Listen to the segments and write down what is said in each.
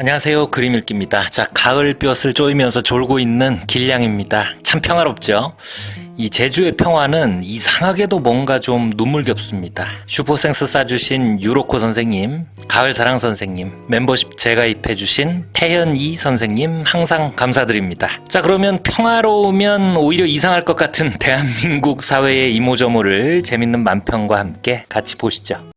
안녕하세요. 그림 읽기입니다. 자, 가을 볕을 쪼이면서 졸고 있는 길냥입니다. 참 평화롭죠? 이 제주의 평화는 이상하게도 뭔가 좀 눈물겹습니다. 슈퍼생스 싸주신 유로코 선생님, 가을사랑 선생님, 멤버십 재가입해주신 태현이 선생님 항상 감사드립니다. 자, 그러면 평화로우면 오히려 이상할 것 같은 대한민국 사회의 이모저모를 재밌는 만평과 함께 같이 보시죠.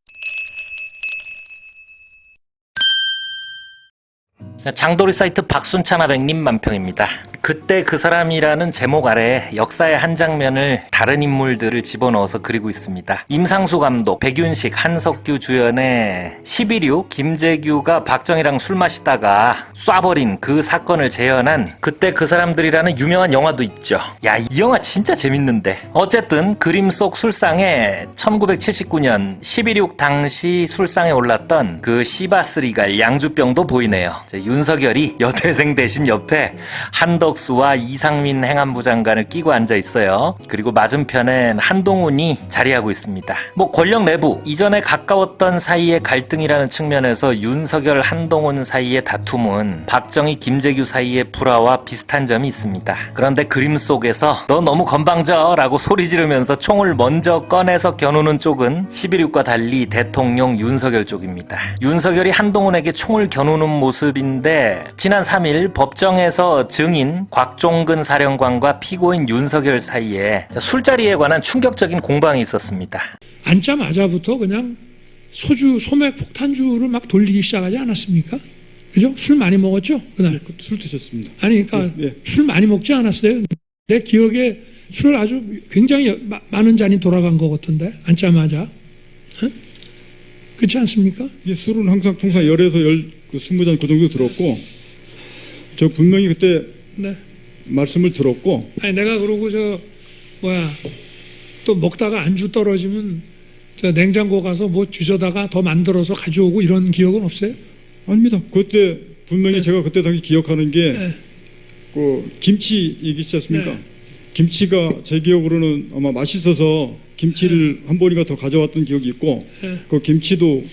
장도리 사이트 박순찬 아백님 만평입니다. 그때 그 사람이라는 제목 아래 역사의 한 장면을 다른 인물들을 집어넣어서 그리고 있습니다. 임상수 감독, 백윤식, 한석규 주연의 11.6 김재규가 박정희랑 술 마시다가 쏴버린 그 사건을 재현한 그때 그 사람들이라는 유명한 영화도 있죠. 야, 이 영화 진짜 재밌는데. 어쨌든 그림 속 술상에 1979년 11.6 당시 술상에 올랐던 그 시바스리갈 양주병도 보이네요. 자, 윤석열이 여대생 대신 옆에 한덕 수와 이상민 행안부 장관을 끼고 앉아 있어요. 그리고 맞은편엔 한동훈이 자리하고 있습니다. 뭐 권력 내부 이전에 가까웠던 사이의 갈등이라는 측면에서 윤석열 한동훈 사이의 다툼은 박정희 김재규 사이의 불화와 비슷한 점이 있습니다. 그런데 그림 속에서 너 너무 건방져라고 소리 지르면서 총을 먼저 꺼내서 겨누는 쪽은 11.6과 달리 대통령 윤석열 쪽입니다. 윤석열이 한동훈에게 총을 겨누는 모습인데 지난 3일 법정에서 증인 곽종근 사령관과 피고인 윤석열 사이에 술자리에 관한 충격적인 공방이 있었습니다. 앉자마자부터 그냥 소주 소맥 폭탄주를 막 돌리기 시작하지 않았습니까? 그죠? 술 많이 먹었죠 그날. 술 드셨습니다. 아니 그러니까 예, 예. 술 많이 먹지 않았어요. 내 기억에 술 아주 굉장히 마- 많은 잔이 돌아간 것 같은데 앉자마자. 어? 그렇지 않습니까? 이게 술은 항상 통상 열에서 열그 스무 잔그 정도 들었고 저 분명히 그때 네. 말씀을 들었고 아니 내가 그러고 저 뭐야 또 먹다가 안주 떨어지면 저 냉장고 가서 뭐 주저다가 더 만들어서 가져오고 이런 기억은 없어요? 아닙니다. 그때 분명히 네. 제가 그때 당시 기억하는 게 네. 그 김치 얘기지 않습니까? 네. 김치가 제 기억으로는 아마 맛있어서 김치를 한 번인가 더 가져왔던 기억이 있고 네. 그 김치도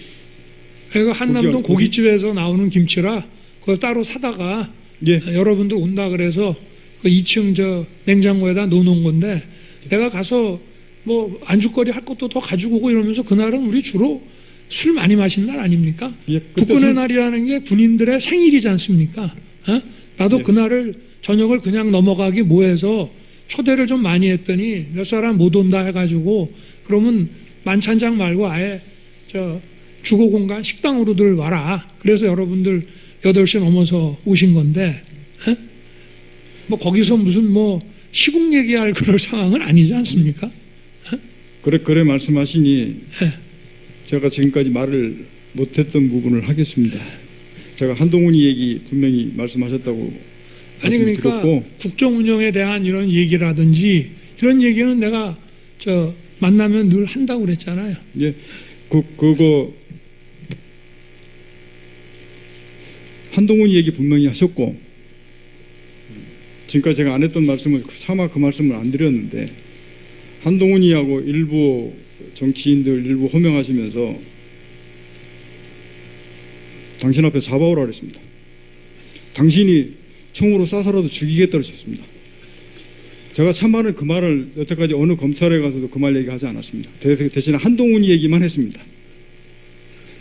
그리고 한남동 고깃집에서 나오는 김치라 그걸 따로 사다가 예 여러분들 온다 그래서 그 2층 저 냉장고에다 놓는 건데 내가 가서 뭐 안주거리 할 것도 더 가지고 오고 이러면서 그날은 우리 주로 술 많이 마신 날 아닙니까? 예, 국군의 술- 날이라는 게 군인들의 생일이지 않습니까? 어? 나도 예. 그날을 저녁을 그냥 넘어가기 뭐해서 초대를 좀 많이 했더니 몇 사람 못 온다 해가지고 그러면 만찬장 말고 아예 저 주거 공간 식당으로들 와라. 그래서 여러분들 8시 넘어서 오신 건데 에? 뭐 거기서 무슨 뭐 시국 얘기할 그럴 상황은 아니지 않습니까? 그래 그래 말씀하시니 예. 제가 지금까지 말을 못했던 부분을 하겠습니다. 제가 한동훈이 얘기 분명히 말씀하셨다고 아니 그러니까 국정 운영에 대한 이런 얘기라든지 이런 얘기는 내가 저 만나면 늘 한다고 그랬잖아요. 예, 그 그거 한동훈 얘기 분명히 하셨고 지금까지 제가 안 했던 말씀을 차마 그 말씀을 안 드렸는데 한동훈이하고 일부 정치인들 일부 호명하시면서 당신 앞에 잡아오라 그랬습니다. 당신이 총으로 쏴서라도 죽이겠다고 하셨습니다. 제가 참말은 그 말을 여태까지 어느 검찰에 가서도 그 말 얘기하지 않았습니다. 대- 대신에 한동훈이 얘기만 했습니다.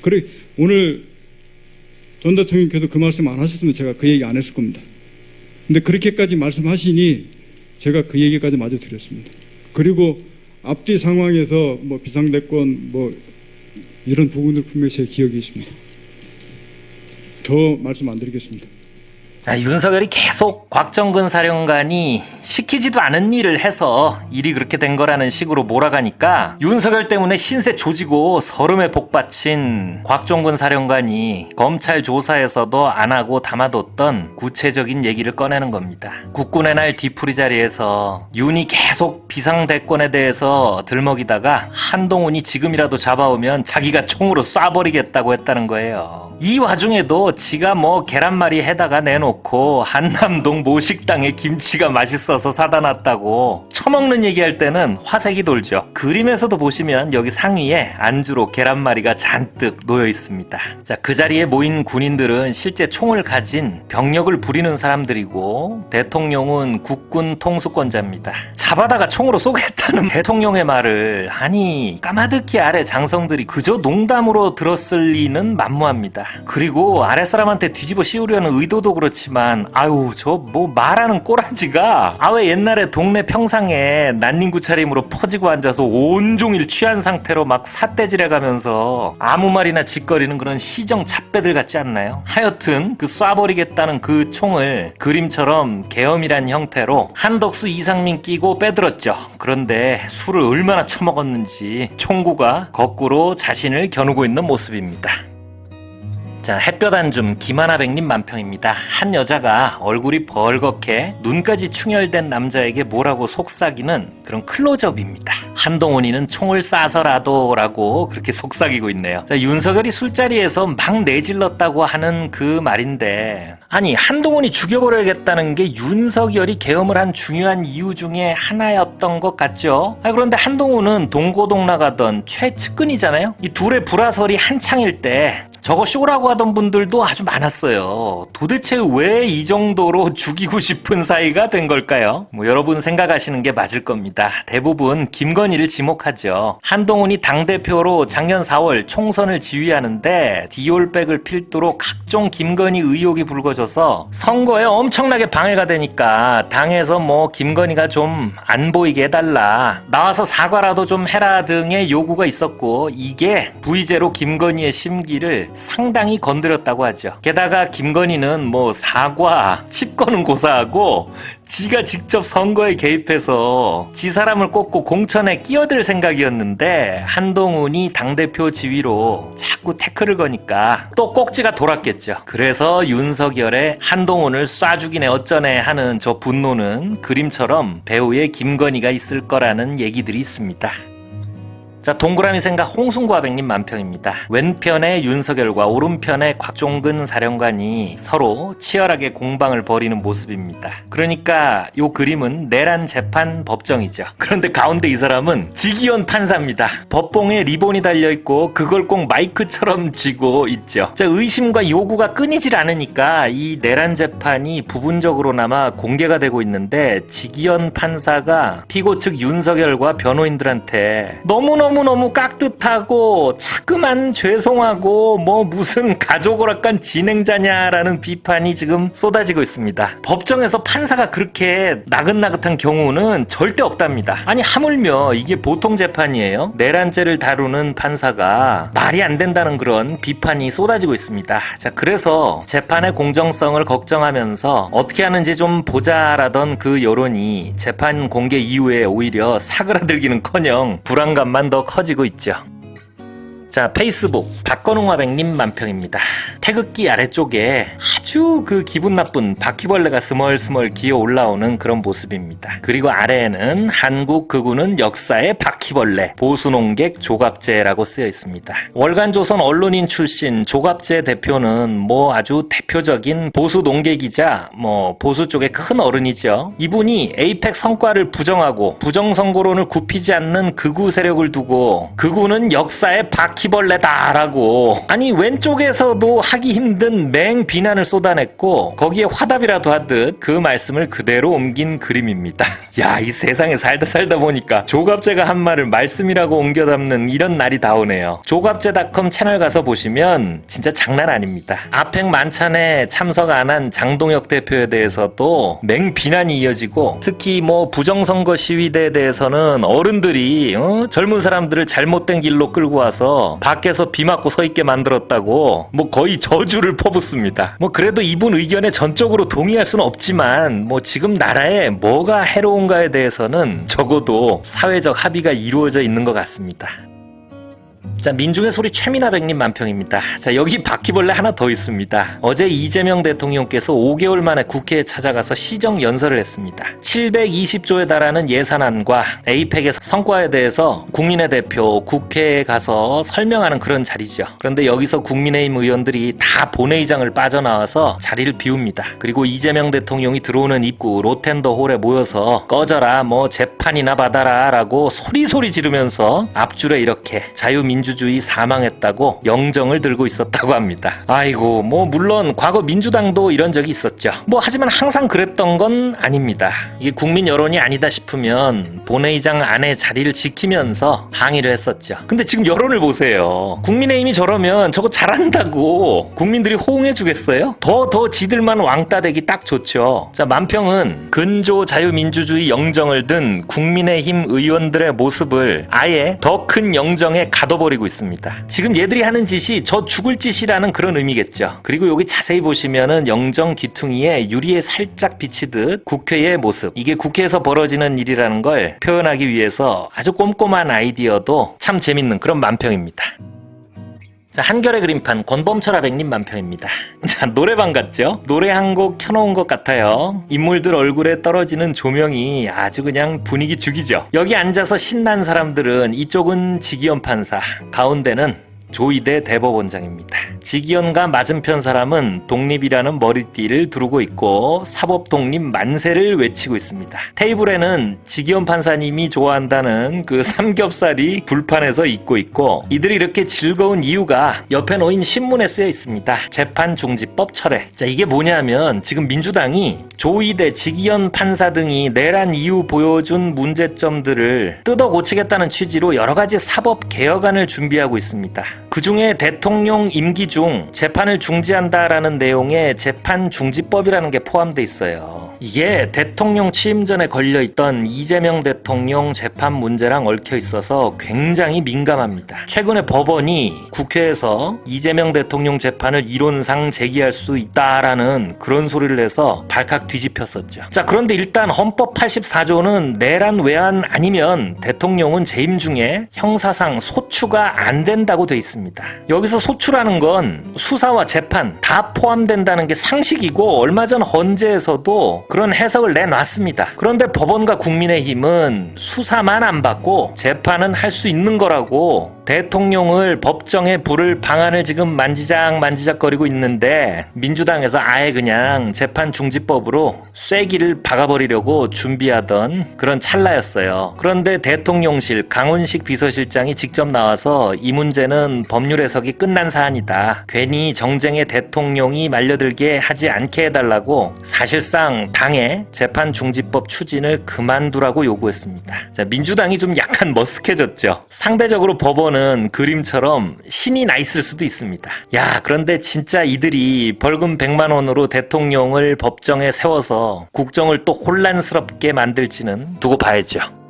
그래 오늘 전 대통령께서 그 말씀 안 하셨으면 제가 그 얘기 안 했을 겁니다. 근데 그렇게까지 말씀하시니 제가 그 얘기까지 마저 드렸습니다. 그리고 앞뒤 상황에서 뭐 비상대권 뭐 이런 부분들 분명히 제 기억이 있습니다. 더 말씀 안 드리겠습니다. 자, 윤석열이 계속 곽정근 사령관이 시키지도 않은 일을 해서 일이 그렇게 된 거라는 식으로 몰아가니까 윤석열 때문에 신세 조지고 서름에 복받친 곽종근 사령관이 검찰 조사에서도 안 하고 담아뒀던 구체적인 얘기를 꺼내는 겁니다. 국군의 날 뒤풀이 자리에서 윤이 계속 비상대권에 대해서 들먹이다가 한동훈이 지금이라도 잡아오면 자기가 총으로 쏴버리겠다고 했다는 거예요. 이 와중에도 지가 뭐 계란말이 해다가 내놓고 한남동 모식당에 김치가 맛있어서 사다 놨다고 처먹는 얘기할 때는 화색이 돌죠. 그림에서도 보시면 여기 상위에 안주로 계란말이가 잔뜩 놓여 있습니다. 자, 그 자리에 모인 군인들은 실제 총을 가진 병력을 부리는 사람들이고 대통령은 국군 통수권자입니다. 잡아다가 총으로 쏘겠다는 대통령의 말을 아니 까마득히 아래 장성들이 그저 농담으로 들었을 리는 만무합니다. 그리고 아랫사람한테 뒤집어 씌우려는 의도도 그렇지만 아유 저 뭐 말하는 꼬라지가 아 왜 옛날에 동네 평상에 난닝구 차림으로 퍼지고 앉아서 온종일 취한 상태로 막 삿대질해 가면서 아무 말이나 짓거리는 그런 시정 잡배들 같지 않나요? 하여튼 그 쏴버리겠다는 그 총을 그림처럼 계엄이란 형태로 한덕수 이상민 끼고 빼들었죠. 그런데 술을 얼마나 처먹었는지 총구가 거꾸로 자신을 겨누고 있는 모습입니다. 자, 햇볕 안줌 김하나 백님 만평입니다. 한 여자가 얼굴이 벌겋게 눈까지 충혈된 남자에게 뭐라고 속삭이는 그런 클로즈업입니다. 한동훈이는 총을 쏴서라도라고 그렇게 속삭이고 있네요. 자, 윤석열이 술자리에서 막 내질렀다고 하는 그 말인데 아니 한동훈이 죽여버려야겠다는 게 윤석열이 계엄을 한 중요한 이유 중에 하나였던 것 같죠. 아, 그런데 한동훈은 동고동락하던 최측근이잖아요. 이 둘의 불화설이 한창일 때 저거 쇼라고 하던 분들도 아주 많았어요. 도대체 왜 이 정도로 죽이고 싶은 사이가 된 걸까요? 뭐 여러분 생각하시는 게 맞을 겁니다. 대부분 김건희를 지목하죠. 한동훈이 당대표로 작년 4월 총선을 지휘하는데 디올백을 필두로 각종 김건희 의혹이 불거져서 선거에 엄청나게 방해가 되니까 당에서 뭐 김건희가 좀 안 보이게 해달라. 나와서 사과라도 좀 해라 등의 요구가 있었고 이게 부의제로 김건희의 심기를 상당히 건드렸다고 하죠. 게다가 김건희는 뭐 사과, 칩 거는 고사하고 지가 직접 선거에 개입해서 지 사람을 꽂고 공천에 끼어들 생각이었는데 한동훈이 당대표 지위로 자꾸 태클을 거니까 또 꼭지가 돌았겠죠. 그래서 윤석열의 한동훈을 쏴주기네 어쩌네 하는 저 분노는 그림처럼 배우의 김건희가 있을 거라는 얘기들이 있습니다. 자, 동그라미 생각 홍순과백님 만평입니다. 왼편에 윤석열과 오른편에 곽종근 사령관이 서로 치열하게 공방을 벌이는 모습입니다. 그러니까 요 그림은 내란 재판 법정이죠. 그런데 가운데 이 사람은 지기현 판사입니다. 법봉에 리본이 달려 있고 그걸 꼭 마이크처럼 쥐고 있죠. 자, 의심과 요구가 끊이질 않으니까 이 내란 재판이 부분적으로나마 공개가 되고 있는데 지기현 판사가 피고 측 윤석열과 변호인들한테 너무 너무 너무 깍듯하고 자꾸만 죄송하고 뭐 무슨 가족 오락관 진행자냐라는 비판이 지금 쏟아지고 있습니다. 법정에서 판사가 그렇게 나긋나긋한 경우는 절대 없답니다. 아니 하물며 이게 보통 재판이에요. 내란죄를 다루는 판사가 말이 안 된다는 그런 비판이 쏟아지고 있습니다. 자 그래서 재판의 공정성을 걱정하면서 어떻게 하는지 좀 보자라던 그 여론이 재판 공개 이후에 오히려 사그라들기는커녕 불안감만 더 커지고 있죠. 자, 페이스북 박건웅 화백님 만평입니다. 태극기 아래쪽에 아주 그 기분 나쁜 바퀴벌레가 스멀스멀 기어 올라오는 그런 모습입니다. 그리고 아래에는 한국 극우는 역사의 바퀴벌레 보수농객 조갑재라고 쓰여 있습니다. 월간 조선 언론인 출신 조갑재 대표는 뭐 아주 대표적인 보수 농객이자 뭐 보수 쪽의 큰 어른이죠. 이분이 에이펙 성과를 부정하고 부정 선거론을 굽히지 않는 극우 세력을 두고 극우는 역사의 바퀴 벌레다라고 아니 왼쪽에서도 하기 힘든 맹 비난을 쏟아냈고 거기에 화답이라도 하듯 그 말씀을 그대로 옮긴 그림입니다. 야 이 세상에 살다 살다 보니까 조갑제가 한 말을 말씀이라고 옮겨 담는 이런 날이 다 오네요. 조갑제닷컴 채널 가서 보시면 진짜 장난 아닙니다. 아펙 만찬에 참석 안 한 장동혁 대표에 대해서도 맹 비난이 이어지고 특히 뭐 부정선거 시위대에 대해서는 어른들이 어? 젊은 사람들을 잘못된 길로 끌고 와서 밖에서 비 맞고 서 있게 만들었다고 뭐 거의 저주를 퍼붓습니다. 뭐 그래도 이분 의견에 전적으로 동의할 수는 없지만 뭐 지금 나라에 뭐가 해로운가에 대해서는 적어도 사회적 합의가 이루어져 있는 것 같습니다. 자, 민중의 소리 최민아 백님 만평입니다. 자, 여기 바퀴벌레 하나 더 있습니다. 어제 이재명 대통령께서 5개월 만에 국회에 찾아가서 시정 연설을 했습니다. 720조에 달하는 예산안과 에이펙의 성과에 대해서 국민의 대표 국회에 가서 설명하는 그런 자리죠. 그런데 여기서 국민의힘 의원들이 다 본회의장을 빠져나와서 자리를 비웁니다. 그리고 이재명 대통령이 들어오는 입구 로텐더 홀에 모여서 꺼져라 뭐 재판이나 받아라 라고 소리소리 지르면서 앞줄에 이렇게 자유민주 주의 사망했다고 영정을 들고 있었다고 합니다. 아이고 뭐 물론 과거 민주당도 이런 적이 있었죠. 뭐 하지만 항상 그랬던 건 아닙니다. 이게 국민 여론이 아니다 싶으면 본회의장 안에 자리를 지키면서 항의를 했었죠. 근데 지금 여론을 보세요. 국민의힘이 저러면 저거 잘한다고 국민들이 호응해 주겠어요? 더더 지들만 왕따 되기 딱 좋죠. 자 만평은 근조 자유민주주의 영정을 든 국민의힘 의원들의 모습을 아예 더 큰 영정에 가둬버리고 있습니다. 지금 얘들이 하는 짓이 저 죽을 짓이라는 그런 의미겠죠. 그리고 여기 자세히 보시면은 영정 귀퉁이에 유리에 살짝 비치듯 국회의 모습. 이게 국회에서 벌어지는 일이라는 걸 표현하기 위해서 아주 꼼꼼한 아이디어도 참 재밌는 그런 만평입니다. 자, 한결의 그림판 권범철 아백님 만평입니다. 자, 노래방 같죠? 노래 한 곡 켜놓은 것 같아요. 인물들 얼굴에 떨어지는 조명이 아주 그냥 분위기 죽이죠. 여기 앉아서 신난 사람들은 이쪽은 지기현 판사, 가운데는 조이대 대법원장입니다. 지기현과 맞은편 사람은 독립이라는 머리띠를 두르고 있고 사법 독립 만세를 외치고 있습니다. 테이블에는 지기현 판사님이 좋아한다는 그 삼겹살이 불판에서 익고 있고 이들이 이렇게 즐거운 이유가 옆에 놓인 신문에 쓰여 있습니다. 재판 중지법 철회. 자 이게 뭐냐면 지금 민주당이 조이대 지기현 판사 등이 내란 이후 보여준 문제점들을 뜯어 고치겠다는 취지로 여러 가지 사법 개혁안을 준비하고 있습니다. 그 중에 대통령 임기 중 재판을 중지한다라는 내용의 재판 중지법이라는 게 포함돼 있어요. 이게 대통령 취임 전에 걸려 있던 이재명 대통령 재판 문제랑 얽혀 있어서 굉장히 민감합니다. 최근에 법원이 국회에서 이재명 대통령 재판을 이론상 제기할 수 있다라는 그런 소리를 해서 발칵 뒤집혔었죠. 자, 그런데 일단 헌법 84조는 내란 외환 아니면 대통령은 재임 중에 형사상 소추가 안 된다고 돼 있습니다. 여기서 소추라는 건 수사와 재판 다 포함된다는 게 상식이고 얼마 전 헌재에서도 그런 해석을 내놨습니다. 그런데 법원과 국민의힘은 수사만 안 받고 재판은 할 수 있는 거라고 대통령을 법정에 부를 방안을 지금 만지작 만지작거리고 있는데 민주당에서 아예 그냥 재판 중지법으로 쐐기를 박아버리려고 준비하던 그런 찰나였어요. 그런데 대통령실 강훈식 비서실장이 직접 나와서 이 문제는 법률 해석이 끝난 사안이다. 괜히 정쟁에 대통령이 말려들게 하지 않게 해달라고 사실상 당에 재판 중지법 추진을 그만두라고 요구했습니다. 자, 민주당이 좀 약간 머쓱해졌죠. 상대적으로 법원은 그림처럼 신이 나 있을 수도 있습니다. 야, 그런데 진짜 이들이 벌금 100만 원으로 대통령을 법정에 세워서 국정을 또 혼란스럽게 만들지는 두고 봐야죠.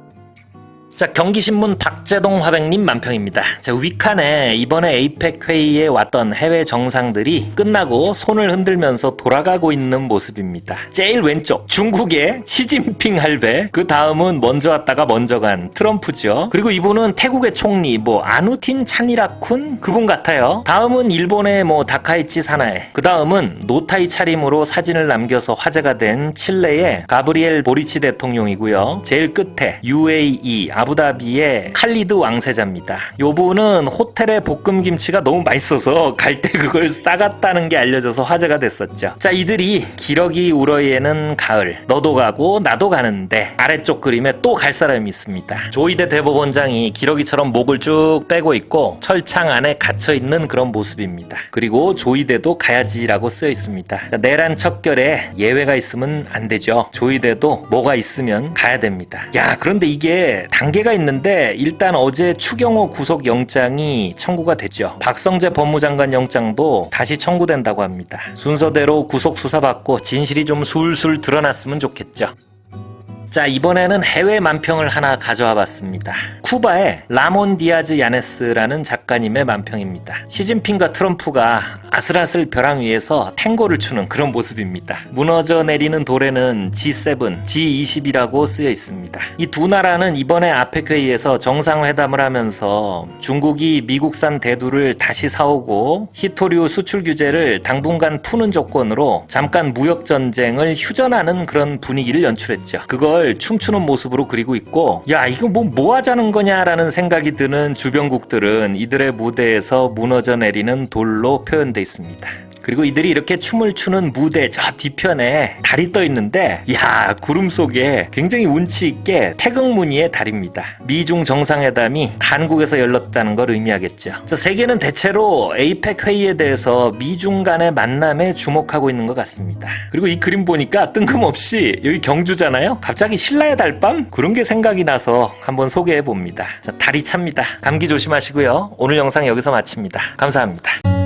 자, 경기신문 박재동 화백님 만평입니다. 자, 위칸에 이번에 에이펙 회의에 왔던 해외 정상들이 끝나고 손을 흔들면서 돌아가고 있는 모습입니다. 제일 왼쪽, 중국의 시진핑 할배. 그 다음은 먼저 왔다가 먼저 간 트럼프죠. 그리고 이분은 태국의 총리, 뭐, 아누틴 찬이라쿤? 그분 같아요. 다음은 일본의 뭐, 다카이치 사나에. 그 다음은 노타이 차림으로 사진을 남겨서 화제가 된 칠레의 가브리엘 보리치 대통령이고요. 제일 끝에 UAE, 아부다비의 칼리드 왕세자입니다. 요 분은 호텔의 볶음 김치가 너무 맛있어서 갈 때 그걸 싸갔다는 게 알려져서 화제가 됐었죠. 자, 이들이 기러기 우러이에는 가을, 너도 가고 나도 가는데 아래쪽 그림에 또 갈 사람이 있습니다. 조이대 대법원장이 기러기처럼 목을 쭉 빼고 있고 철창 안에 갇혀 있는 그런 모습입니다. 그리고 조이대도 가야지라고 쓰여 있습니다. 자, 내란 척결에 예외가 있으면 안 되죠. 조이대도 뭐가 있으면 가야 됩니다. 야, 그런데 이게 단계 가 있는데 일단 어제 추경호 구속 영장이 청구가 됐죠. 박성재 법무장관 영장도 다시 청구된다고 합니다. 순서대로 구속 수사받고 진실이 좀 술술 드러났으면 좋겠죠. 자, 이번에는 해외 만평을 하나 가져와 봤습니다. 쿠바의 라몬 디아즈 야네스라는 작가님의 만평입니다. 시진핑과 트럼프가 아슬아슬 벼랑 위에서 탱고를 추는 그런 모습입니다. 무너져 내리는 돌에는 G7, G20이라고 쓰여 있습니다. 이 두 나라는 이번에 아펙 회의에서 정상회담을 하면서 중국이 미국산 대두를 다시 사오고 히토류 수출 규제를 당분간 푸는 조건으로 잠깐 무역 전쟁을 휴전하는 그런 분위기를 연출했죠. 그걸 춤추는 모습으로 그리고 있고 야 이거 뭐 뭐 하자는 거냐라는 생각이 드는 주변국들은 이들의 무대에서 무너져 내리는 돌로 표현돼 있습니다. 그리고 이들이 이렇게 춤을 추는 무대 저 뒤편에 달이 떠 있는데 야 구름 속에 굉장히 운치 있게 태극 무늬의 달입니다. 미중 정상회담이 한국에서 열렸다는 걸 의미하겠죠. 세계는 대체로 에이펙 회의에 대해서 미중 간의 만남에 주목하고 있는 것 같습니다. 그리고 이 그림 보니까 뜬금없이 여기 경주잖아요. 갑자기 신라의 달밤 그런 게 생각이 나서 한번 소개해 봅니다. 자, 달이 찹니다. 감기 조심하시고요. 오늘 영상 여기서 마칩니다. 감사합니다.